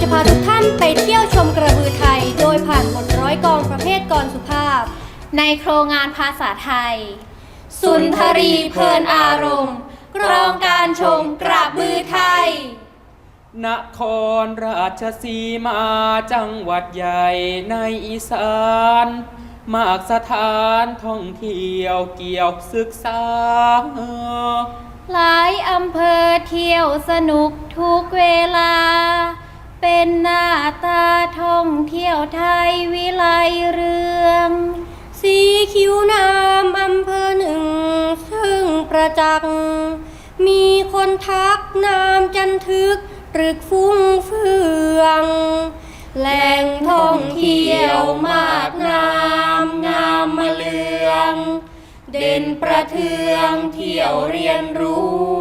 จะพาทุกท่านไปเที่ยวชมกระบือไทย โดยผ่านบทร้อยกองประเภทกรสุภาพ ในโครงงานภาษาไทย สุนทรีเพลินอารมณ์กรองการชมกระบือไทย นครราชสีมาจังหวัดใหญ่ในอีสาน มากสถานท่องเที่ยวเกี่ยวศึกษา หลายอำเภอเที่ยวสนุกทุกเวลา เป็นหน้าตาท่องเที่ยวไทยวิไลเรือง สีคิ้วนามอำเภอหนึ่ง ซึ่งประจักษ์มีคนทักนามจันทึกตรึกฟุ้งเฟือง แหล่งท่องเที่ยวมากนามงามมาเลือง เด่นประเทืองเที่ยวเรียนรู้